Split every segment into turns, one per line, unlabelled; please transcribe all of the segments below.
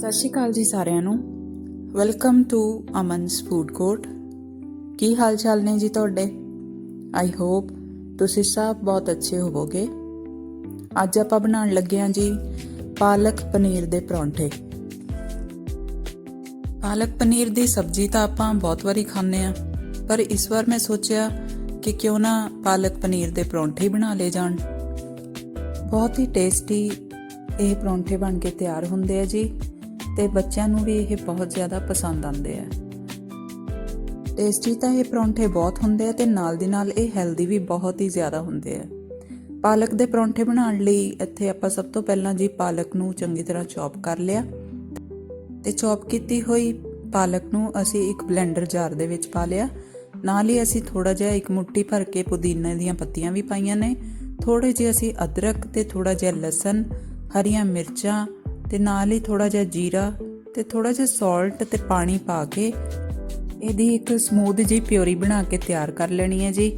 ਸਤਿ ਸ਼੍ਰੀ ਅਕਾਲ ਜੀ ਸਾਰਿਆਂ ਨੂੰ। Welcome to Aman's food court ਕੀ ਹਾਲ ਚਾਲ ਨੇ ਜੀ ਤੁਹਾਡੇ? ਆਈ ਹੋਪ ਤੁਸੀਂ ਸਭ ਬਹੁਤ ਅੱਛੇ ਹੋਵੋਗੇ। ਅੱਜ ਆਪਾਂ ਬਣਾਉਣ ਲੱਗੇ ਹਾਂ ਜੀ ਪਾਲਕ ਪਨੀਰ ਦੇ ਪਰੌਂਠੇ। ਪਾਲਕ ਪਨੀਰ ਦੀ ਸਬਜ਼ੀ ਤਾਂ ਆਪਾਂ ਬਹੁਤ ਵਾਰੀ ਖਾਂਦੇ ਆ ਪਰ ਇਸ ਵਾਰ ਮੈਂ ਸੋਚਿਆ ਕਿ ਕਿਉਂ ਨਾ ਪਾਲਕ ਪਨੀਰ ਦੇ ਪਰੌਂਠੇ ਬਣਾ ਲਏ ਜਾਣ। ਬਹੁਤ ਹੀ ਟੇਸਟੀ ਇਹ ਪਰੌਂਠੇ ਬਣ ਕੇ ਤਿਆਰ ਹੁੰਦੇ ਆ ਜੀ। ਤੇ ਬੱਚਿਆਂ ਨੂੰ ਵੀ ਇਹ ਬਹੁਤ ਜ਼ਿਆਦਾ ਪਸੰਦ ਆਉਂਦੇ ਆ। ਟੇਸਟੀ ਤਾਂ ਇਹ ਪਰੌਂਠੇ ਬਹੁਤ ਹੁੰਦੇ ਆ ਤੇ ਨਾਲ ਦੀ ਨਾਲ ਇਹ ਹੈਲਦੀ ਵੀ ਬਹੁਤ ਹੀ ਜ਼ਿਆਦਾ ਹੁੰਦੇ ਆ। ਪਾਲਕ ਦੇ ਪਰੌਂਠੇ ਬਣਾਉਣ ਲਈ ਇੱਥੇ ਆਪਾਂ ਸਭ ਤੋਂ ਪਹਿਲਾਂ ਜੀ ਪਾਲਕ ਨੂੰ ਚੰਗੀ ਤਰ੍ਹਾਂ ਚੌਪ ਕਰ ਲਿਆ। ਤੇ ਚੌਪ ਕੀਤੀ ਹੋਈ ਪਾਲਕ ਨੂੰ ਅਸੀਂ ਇੱਕ ਬਲੈਂਡਰ ਜਾਰ ਦੇ ਵਿੱਚ ਪਾ ਲਿਆ। ਨਾਲ ਹੀ ਅਸੀਂ ਥੋੜਾ ਜਿਹਾ ਇੱਕ ਮੁੱਠੀ ਭਰ ਕੇ ਪੁਦੀਨੇ ਦੀਆਂ ਪੱਤੀਆਂ ਵੀ ਪਾਈਆਂ ਨੇ। ਥੋੜੇ ਜਿਹੇ ਅਸੀਂ ਅਦਰਕ ਤੇ ਥੋੜਾ ਜਿਹਾ ਲਸਣ, ਹਰੀਆਂ ਮਿਰਚਾਂ ਤੇ ਨਾਲ ਹੀ ਥੋੜਾ ਜਿਹਾ ਜੀਰਾ ਤੇ ਥੋੜਾ ਜਿਹਾ ਸਾਲਟ ਤੇ ਪਾਣੀ ਪਾ ਕੇ ਇਹਦੀ ਇੱਕ ਸਮੂਥ ਜੀ ਪਿਓਰੀ ਬਣਾ ਕੇ ਤਿਆਰ ਕਰ ਲੈਣੀ ਹੈ ਜੀ।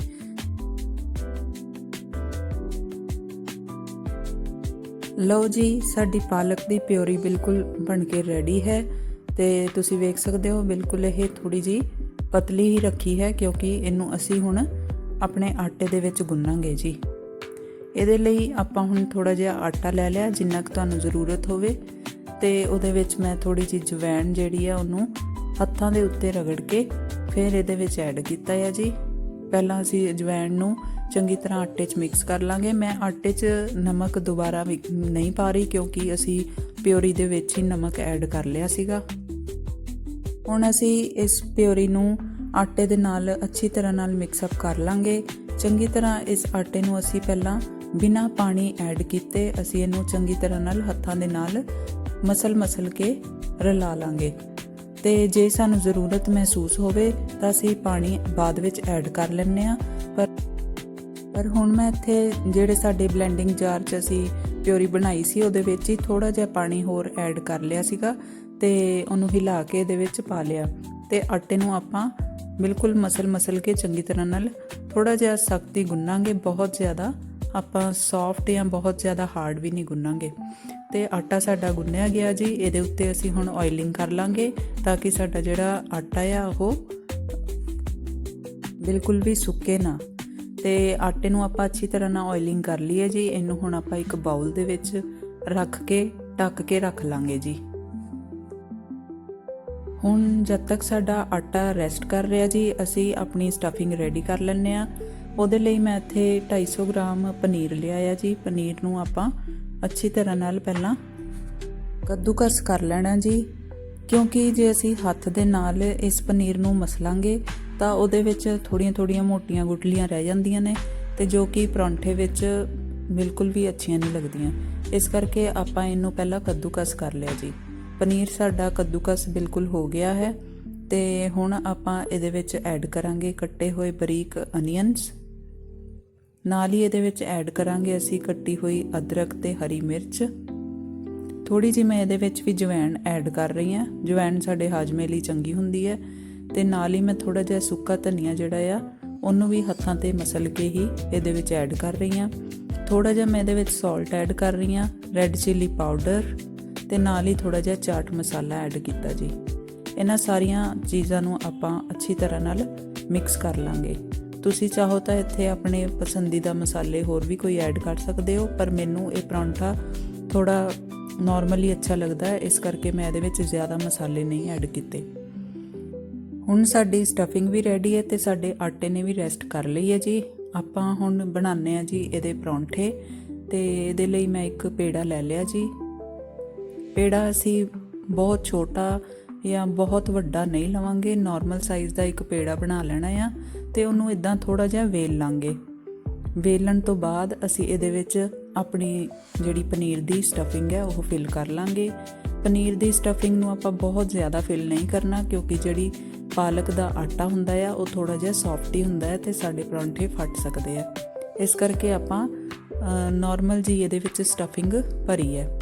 ਲਓ ਜੀ, ਸਾਡੀ ਪਾਲਕ ਦੀ ਪਿਓਰੀ ਬਿਲਕੁਲ ਬਣ ਕੇ ਰੈਡੀ ਹੈ ਤੇ ਤੁਸੀਂ ਵੇਖ ਸਕਦੇ ਹੋ ਬਿਲਕੁਲ ਇਹ ਥੋੜੀ ਜੀ ਪਤਲੀ ਹੀ ਰੱਖੀ ਹੈ ਕਿਉਂਕਿ ਇਹਨੂੰ ਅਸੀਂ ਹੁਣ ਆਪਣੇ ਆਟੇ ਦੇ ਵਿੱਚ ਗੁੰਨਾਂਗੇ ਜੀ। ਇਹਦੇ ਲਈ ਆਪਾਂ ਹੁਣ ਥੋੜਾ ਜਿਹਾ ਆਟਾ ਲੈ ਲਿਆ, ਜਿੰਨਾ ਕੁ ਤੁਹਾਨੂੰ ਜ਼ਰੂਰਤ ਹੋਵੇ। ਤੇ ਉਹਦੇ ਵਿੱਚ ਮੈਂ ਥੋੜੀ ਜਿਹੀ ਜਵੈਣ ਜਿਹੜੀ ਆ, ਉਹਨੂੰ ਹੱਥਾਂ ਦੇ ਉੱਤੇ ਰਗੜ ਕੇ ਫਿਰ ਇਹਦੇ ਵਿੱਚ ਐਡ ਕੀਤਾ ਹੈ ਜੀ। ਪਹਿਲਾਂ ਅਸੀਂ ਅਜਵਾਇਣ ਨੂੰ ਚੰਗੀ ਤਰ੍ਹਾਂ ਆਟੇ 'ਚ ਮਿਕਸ ਕਰ ਲਾਂਗੇ। ਮੈਂ ਆਟੇ 'ਚ ਨਮਕ ਦੁਬਾਰਾ ਨਹੀਂ ਪਾ ਰਹੀ, ਕਿਉਂਕਿ ਅਸੀਂ ਪਿਓਰੀ ਦੇ ਵਿੱਚ ਹੀ ਨਮਕ ਐਡ ਕਰ ਲਿਆ ਸੀਗਾ। ਹੁਣ ਅਸੀਂ ਇਸ ਪਿਓਰੀ ਨੂੰ ਆਟੇ ਦੇ ਨਾਲ ਅੱਛੀ ਤਰ੍ਹਾਂ ਨਾਲ ਮਿਕਸ ਅਪ ਕਰ ਲਾਂਗੇ। ਚੰਗੀ ਤਰ੍ਹਾਂ ਇਸ ਆਟੇ ਨੂੰ ਅਸੀਂ ਪਹਿਲਾਂ ਬਿਨਾ ਪਾਣੀ ਐਡ ਕੀਤੇ ਅਸੀਂ ਇਹਨੂੰ ਚੰਗੀ ਤਰ੍ਹਾਂ ਨਾਲ ਹੱਥਾਂ ਦੇ ਨਾਲ ਮਸਲ ਮਸਲ ਕੇ ਰਲਾ ਲਾਂਗੇ। ਤੇ ਜੇ ਸਾਨੂੰ ਜ਼ਰੂਰਤ ਮਹਿਸੂਸ ਹੋਵੇ ਤਾਂ ਅਸੀਂ ਪਾਣੀ ਬਾਅਦ ਵਿੱਚ ਐਡ ਕਰ ਲੈਂਦੇ ਆ ਪਰ ਪਰ ਹੁਣ ਮੈਂ ਇੱਥੇ ਜਿਹੜੇ ਸਾਡੇ ਬਲੈਂਡਿੰਗ ਜਾਰ 'ਚ ਅਸੀਂ ਪਿਓਰੀ ਬਣਾਈ ਸੀ, ਉਹਦੇ ਵਿੱਚ ਹੀ ਥੋੜਾ ਜਿਹਾ ਪਾਣੀ ਹੋਰ ਐਡ ਕਰ ਲਿਆ ਸੀਗਾ ਤੇ ਉਹਨੂੰ ਹਿਲਾ ਕੇ ਇਹਦੇ ਵਿੱਚ ਪਾ ਲਿਆ। ਤੇ ਆਟੇ ਨੂੰ ਆਪਾਂ ਬਿਲਕੁਲ ਮਸਲ ਮਸਲ ਕੇ ਚੰਗੀ ਤਰ੍ਹਾਂ ਨਾਲ ਥੋੜਾ ਜਿਹਾ ਸਖਤੀ ਗੁੰਨਾਂਗੇ, ਬਹੁਤ ਜ਼ਿਆਦਾ ਆਪਾਂ ਸੌਫਟ ਜਾਂ ਬਹੁਤ ਜ਼ਿਆਦਾ ਹਾਰਡ ਵੀ ਨਹੀਂ ਗੁੰਨਾਂਗੇ। ਤੇ ਆਟਾ ਸਾਡਾ ਗੁੰਨਿਆ ਗਿਆ ਜੀ, ਇਹਦੇ ਉੱਤੇ ਅਸੀਂ ਹੁਣ ਆਇਲਿੰਗ ਕਰ ਲਾਂਗੇ ਤਾਂ ਕਿ ਸਾਡਾ ਜਿਹੜਾ ਆਟਾ ਆ ਉਹ ਬਿਲਕੁਲ ਵੀ ਸੁੱਕੇ ਨਾ। ਤੇ ਆਟੇ ਨੂੰ ਆਪਾਂ ਅੱਛੀ ਤਰ੍ਹਾਂ ਨਾਲ ਆਇਲਿੰਗ ਕਰ ਲਈਏ ਜੀ, ਇਹਨੂੰ ਹੁਣ ਆਪਾਂ ਇੱਕ ਬਾਉਲ ਦੇ ਵਿੱਚ ਰੱਖ ਕੇ, ਢੱਕ ਕੇ ਰੱਖ ਲਾਂਗੇ ਜੀ। ਹੁਣ ਜਦ ਤੱਕ ਸਾਡਾ ਆਟਾ ਰੈਸਟ ਕਰ ਰਿਹਾ ਜੀ, ਅਸੀਂ ਆਪਣੀ ਸਟਫਿੰਗ ਰੈਡੀ ਕਰ ਲੈਣੇ ਆ ਉਹਦੇ ਲਈ ਮੈਂ ਇੱਥੇ 250 ਗ੍ਰਾਮ ਪਨੀਰ ਲਿਆ ਆ ਜੀ। ਪਨੀਰ ਨੂੰ ਆਪਾਂ ਅੱਛੀ ਤਰ੍ਹਾਂ ਨਾਲ ਪਹਿਲਾਂ ਕੱਦੂਕਸ ਕਰ ਲੈਣਾ ਜੀ। ਕਿਉਂਕਿ ਜੇ ਅਸੀਂ ਹੱਥ ਦੇ ਨਾਲ ਇਸ ਪਨੀਰ ਨੂੰ ਮਸਲਾਂਗੇ, ਤਾਂ ਉਹਦੇ ਵਿੱਚ ਥੋੜੀਆਂ-ਥੋੜੀਆਂ ਮੋਟੀਆਂ ਗੁਟਲੀਆਂ ਰਹਿ ਜਾਂਦੀਆਂ ਨੇ ਤੇ ਜੋ ਕਿ ਪਰੌਂਠੇ ਵਿੱਚ ਬਿਲਕੁਲ ਵੀ ਅੱਛੀਆਂ ਨਹੀਂ ਲੱਗਦੀਆਂ। ਇਸ ਕਰਕੇ ਆਪਾਂ ਇਹਨੂੰ ਪਹਿਲਾਂ ਕੱਦੂਕਸ ਕਰ ਲਿਆ ਜੀ। ਪਨੀਰ ਸਾਡਾ ਕੱਦੂਕਸ ਬਿਲਕੁਲ ਹੋ ਗਿਆ ਹੈ ਤੇ ਹੁਣ ਆਪਾਂ ਇਹਦੇ ਵਿੱਚ ਐਡ ਕਰਾਂਗੇ ਕੱਟੇ ਹੋਏ ਬਰੀਕ ਅਨੀਅਨਸ। ਨਾਲ ਹੀ ਇਹਦੇ ਵਿੱਚ ਐਡ ਕਰਾਂਗੇ ਅਸੀਂ ਕੱਟੀ ਹੋਈ ਅਦਰਕ ਤੇ ਹਰੀ ਮਿਰਚ। ਥੋੜੀ ਜਿਹੀ ਮੈਂ ਇਹਦੇ ਵਿੱਚ ਵੀ ਜਵੈਣ ਐਡ ਕਰ ਰਹੀ ਹਾਂ। ਜਵੈਣ ਸਾਡੇ ਹਾਜਮੇ ਲਈ ਚੰਗੀ ਹੁੰਦੀ ਹੈ ਤੇ ਨਾਲ ਹੀ ਮੈਂ ਥੋੜਾ ਜਿਹਾ ਸੁੱਕਾ ਧਨੀਆ ਜਿਹੜਾ ਆ, ਉਹਨੂੰ ਵੀ ਹੱਥਾਂ ਤੇ ਮਸਲ ਕੇ ਹੀ ਇਹਦੇ ਵਿੱਚ ਐਡ ਕਰ ਰਹੀ ਹਾਂ। ਥੋੜਾ ਜਿਹਾ ਮੈਂ ਇਹਦੇ ਵਿੱਚ ਸਾਲਟ ਐਡ ਕਰ ਰਹੀ ਹਾਂ ਰੈੱਡ ਚਿੱਲੀ ਪਾਊਡਰ ਤੇ ਨਾਲ ਹੀ ਥੋੜਾ ਜਿਹਾ ਚਾਟ ਮਸਾਲਾ ਐਡ ਕੀਤਾ ਜੀ। ਇਹਨਾਂ ਸਾਰੀਆਂ ਚੀਜ਼ਾਂ ਨੂੰ ਆਪਾਂ ਅੱਛੀ ਤਰ੍ਹਾਂ ਨਾਲ ਮਿਕਸ ਕਰ ਲਾਂਗੇ। ਤੁਸੀਂ ਚਾਹੋ ਤਾਂ ਇੱਥੇ ਆਪਣੇ ਪਸੰਦੀਦਾ ਮਸਾਲੇ ਹੋਰ ਵੀ ਕੋਈ ਐਡ ਕਰ ਸਕਦੇ ਹੋ, ਪਰ ਮੈਨੂੰ ਇਹ ਪਰੌਂਠਾ ਥੋੜਾ ਨਾਰਮਲੀ ਅੱਛਾ ਲੱਗਦਾ ਹੈ, ਇਸ ਕਰਕੇ ਮੈਂ ਇਹਦੇ ਵਿੱਚ ਜ਼ਿਆਦਾ ਮਸਾਲੇ ਨਹੀਂ ਐਡ ਕੀਤੇ। ਹੁਣ ਸਾਡੀ ਸਟਫਿੰਗ ਵੀ ਰੈਡੀ ਹੈ ਤੇ ਸਾਡੇ ਆਟੇ ਨੇ ਵੀ ਰੈਸਟ ਕਰ ਲਈ ਹੈ ਜੀ। ਆਪਾਂ ਹੁਣ ਬਣਾਉਂਦੇ ਆ ਜੀ ਇਹਦੇ ਪਰੌਂਠੇ ਤੇ ਇਹਦੇ ਲਈ ਮੈਂ ਇੱਕ ਪੇੜਾ ਲੈ ਲਿਆ ਜੀ। ਪੇੜਾ ਅਸੀਂ ਬਹੁਤ ਛੋਟਾ ਜਾਂ ਬਹੁਤ ਵੱਡਾ ਨਹੀਂ ਲਵਾਂਗੇ ਨਾਰਮਲ ਸਾਈਜ਼ ਦਾ ਇੱਕ ਪੇੜਾ ਬਣਾ ਲੈਣਾ ਆ ਤੇ ਉਹਨੂੰ ਇਦਾਂ ਥੋੜਾ ਜਿਹਾ ਵੇਲ ਲਾਂਗੇ। ਵੇਲਣ ਤੋਂ ਬਾਅਦ ਅਸੀਂ ਇਹਦੇ ਵਿੱਚ ਆਪਣੀ ਜਿਹੜੀ ਪਨੀਰ ਦੀ ਸਟਫਿੰਗ ਹੈ, ਉਹ ਫਿਲ ਕਰ ਲਾਂਗੇ। ਪਨੀਰ ਦੀ ਸਟਫਿੰਗ ਨੂੰ ਆਪਾਂ ਬਹੁਤ ਜ਼ਿਆਦਾ ਫਿਲ ਨਹੀਂ ਕਰਨਾ ਕਿਉਂਕਿ ਜਿਹੜੀ ਪਾਲਕ ਦਾ ਆਟਾ ਹੁੰਦਾ ਆ, ਉਹ ਥੋੜਾ ਜਿਹਾ ਸੌਫਟ ਹੀ ਹੁੰਦਾ ਹੈ ਤੇ ਸਾਡੇ ਪਰੌਂਠੇ ਫਟ ਸਕਦੇ ਆ। ਇਸ ਕਰਕੇ ਆਪਾਂ ਨਾਰਮਲ ਜੀ ਇਹਦੇ ਵਿੱਚ ਸਟਫਿੰਗ ਭਰੀ ਹੈ।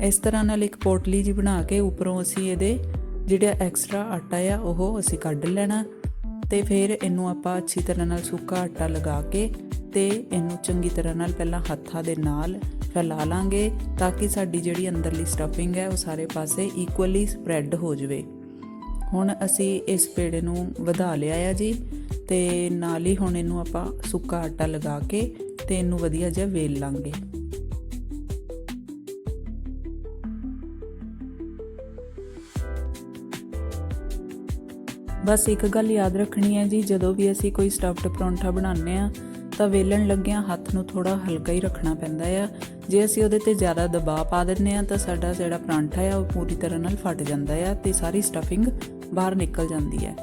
ਇਸ ਤਰ੍ਹਾਂ ਨਾਲ ਇੱਕ ਪੋਟਲੀ ਜੀ ਬਣਾ ਕੇ ਉੱਪਰੋਂ ਅਸੀਂ ਇਹਦੇ ਜਿਹੜਾ ਐਕਸਟਰਾ ਆਟਾ ਆ, ਉਹ ਅਸੀਂ ਕੱਢ ਲੈਣਾ ਤੇ ਫਿਰ ਇਹਨੂੰ ਆਪਾਂ ਅੱਛੀ ਤਰ੍ਹਾਂ ਨਾਲ ਸੁੱਕਾ ਆਟਾ ਲਗਾ ਕੇ ਤੇ ਇਹਨੂੰ ਚੰਗੀ ਤਰ੍ਹਾਂ ਨਾਲ ਪਹਿਲਾਂ ਹੱਥਾਂ ਦੇ ਨਾਲ ਫੈਲਾ ਲਾਂਗੇ ਤਾਂ ਕਿ ਸਾਡੀ ਜਿਹੜੀ ਅੰਦਰਲੀ ਸਟਫਿੰਗ ਹੈ, ਉਹ ਸਾਰੇ ਪਾਸੇ ਇਕੁਅਲੀ ਸਪਰੈਡ ਹੋ ਜਾਵੇ। ਹੁਣ ਅਸੀਂ ਇਸ ਪੇੜੇ ਨੂੰ ਵਧਾ ਲਿਆ ਆ ਜੀ ਤੇ ਨਾਲ ਹੀ ਹੁਣ ਇਹਨੂੰ ਆਪਾਂ ਸੁੱਕਾ ਆਟਾ ਲਗਾ ਕੇ ਤੇ ਇਹਨੂੰ ਵਧੀਆ ਜਿਹਾ ਵੇਲ ਲਾਂਗੇ। ਬਸ ਇੱਕ ਗੱਲ ਯਾਦ ਰੱਖਣੀ ਹੈ ਜੀ, ਜਦੋਂ ਵੀ ਅਸੀਂ ਕੋਈ ਸਟਫਡ ਪਰੌਂਠਾ ਬਣਾਉਂਦੇ ਆ ਤਾਂ ਵੇਲਣ ਲੱਗਿਆਂ ਹੱਥ ਨੂੰ ਥੋੜਾ ਹਲਕਾ ਹੀ ਰੱਖਣਾ ਪੈਂਦਾ ਆ। ਜੇ ਅਸੀਂ ਉਹਦੇ ਤੇ ਜ਼ਿਆਦਾ ਦਬਾਅ ਪਾ ਦਿੰਨੇ ਆ ਤਾਂ ਸਾਡਾ ਜਿਹੜਾ ਪਰਾਂਠਾ ਆ, ਉਹ ਪੂਰੀ ਤਰ੍ਹਾਂ ਨਾਲ ਫਟ ਜਾਂਦਾ ਆ ਤੇ ਸਾਰੀ ਸਟਫਿੰਗ ਬਾਹਰ ਨਿਕਲ ਜਾਂਦੀ ਹੈ।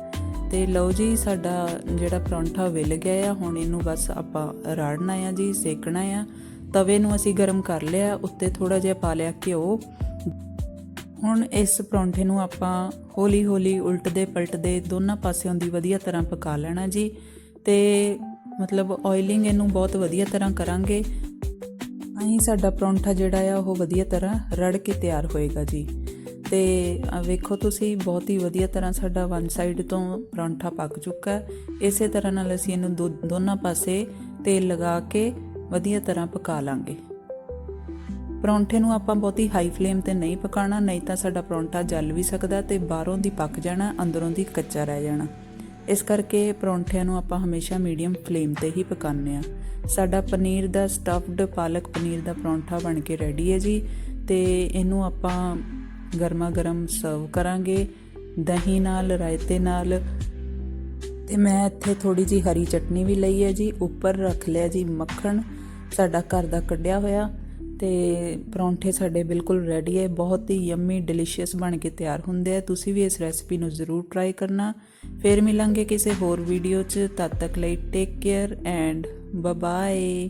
ਤੇ ਲਓ ਜੀ, ਸਾਡਾ ਜਿਹੜਾ ਪਰੌਂਠਾ ਵਿਲ ਗਿਆ ਆ, ਹੁਣ ਇਹਨੂੰ ਬਸ ਆਪਾਂ ਰਾੜਨਾ ਆ ਜੀ, ਸੇਕਣਾ ਆ। ਤਵੇ ਨੂੰ ਅਸੀਂ ਗਰਮ ਕਰ ਲਿਆ, ਉੱਤੇ ਥੋੜਾ ਜਿਹਾ ਪਾ ਲਿਆ ਘਿਓ। ਹੁਣ ਇਸ ਪਰੌਂਠੇ ਨੂੰ ਆਪਾਂ ਹੌਲੀ ਹੌਲੀ ਉਲਟਦੇ ਪਲਟਦੇ ਦੋਨਾਂ ਪਾਸਿਓਂ ਦੀ ਵਧੀਆ ਤਰ੍ਹਾਂ ਪਕਾ ਲੈਣਾ ਜੀ ਤੇ ਮਤਲਬ ਆਇਲਿੰਗ ਇਹਨੂੰ ਬਹੁਤ ਵਧੀਆ ਤਰ੍ਹਾਂ ਕਰਾਂਗੇ। ਅਹੀਂ ਸਾਡਾ ਪਰੌਂਠਾ ਜਿਹੜਾ ਆ, ਉਹ ਵਧੀਆ ਤਰ੍ਹਾਂ ਰੜ ਕੇ ਤਿਆਰ ਹੋਏਗਾ ਜੀ। ਤੇ ਵੇਖੋ ਤੁਸੀਂ, ਬਹੁਤ ਹੀ ਵਧੀਆ ਤਰ੍ਹਾਂ ਸਾਡਾ ਵਨ ਸਾਈਡ ਤੋਂ ਪਰੌਂਠਾ ਪੱਕ ਚੁੱਕਾ ਇਸੇ ਤਰ੍ਹਾਂ ਨਾਲ ਅਸੀਂ ਇਹਨੂੰ ਦੋ- ਦੋਨਾਂ ਪਾਸੇ ਤੇਲ ਲਗਾ ਕੇ ਵਧੀਆ ਤਰ੍ਹਾਂ ਪਕਾ ਲਾਂਗੇ। ਪਰੌਂਠੇ ਨੂੰ ਆਪਾਂ ਬਹੁਤੀ ਹਾਈ ਫਲੇਮ ਤੇ ਨਹੀਂ ਪਕਾਉਣਾ, ਨਹੀਂ ਤਾਂ ਸਾਡਾ ਪਰੌਂਠਾ ਜਲ ਵੀ ਸਕਦਾ ਤੇ ਬਾਹਰੋਂ ਦੀ ਪੱਕ ਜਾਣਾ, ਅੰਦਰੋਂ ਦੀ ਕੱਚਾ ਰਹਿ ਜਾਣਾ। ਇਸ ਕਰਕੇ ਪਰੌਂਠਿਆਂ ਨੂੰ ਆਪਾਂ ਹਮੇਸ਼ਾ ਮੀਡੀਅਮ ਫਲੇਮ ਤੇ ਹੀ ਪਕਾਉਂਦੇ ਆ ਸਾਡਾ ਪਨੀਰ ਦਾ ਸਟਫਡ ਪਾਲਕ ਪਨੀਰ ਦਾ ਪਰੌਂਠਾ ਬਣ ਕੇ ਰੈਡੀ ਹੈ ਜੀ ਤੇ ਇਹਨੂੰ ਆਪਾਂ ਗਰਮਾ ਗਰਮ ਸਰਵ ਕਰਾਂਗੇ। ਦਹੀਂ ਨਾਲ, ਰਾਇਤੇ ਨਾਲ ਤੇ ਮੈਂ ਇੱਥੇ ਥੋੜੀ ਜੀ ਹਰੀ ਚਟਨੀ ਵੀ ਲਈ ਹੈ ਜੀ, ਉੱਪਰ ਰੱਖ ਲਿਆ ਜੀ ਮੱਖਣ। ਸਾਡਾ ਘਰ ਦਾ ਕੱਢਿਆ ਹੋਇਆ। ਤੇ ਪਰੌਂਠੇ ਸਾਡੇ ਬਿਲਕੁਲ ਰੈਡੀ ਹੈ। ਬਹੁਤ ਹੀ ਯੰਮੀ ਡਿਲੀਸ਼ੀਅਸ ਬਣ ਕੇ ਤਿਆਰ ਹੁੰਦੇ ਆ। ਤੁਸੀਂ ਵੀ ਇਸ ਰੈਸਪੀ ਨੂੰ ਜ਼ਰੂਰ ਟਰਾਈ ਕਰਨਾ। ਫਿਰ ਮਿਲਾਂਗੇ ਕਿਸੇ ਹੋਰ ਵੀਡੀਓ 'ਚ। ਤਦ ਤੱਕ ਲਈ ਟੇਕ ਕੇਅਰ ਐਂਡ ਬਾਏ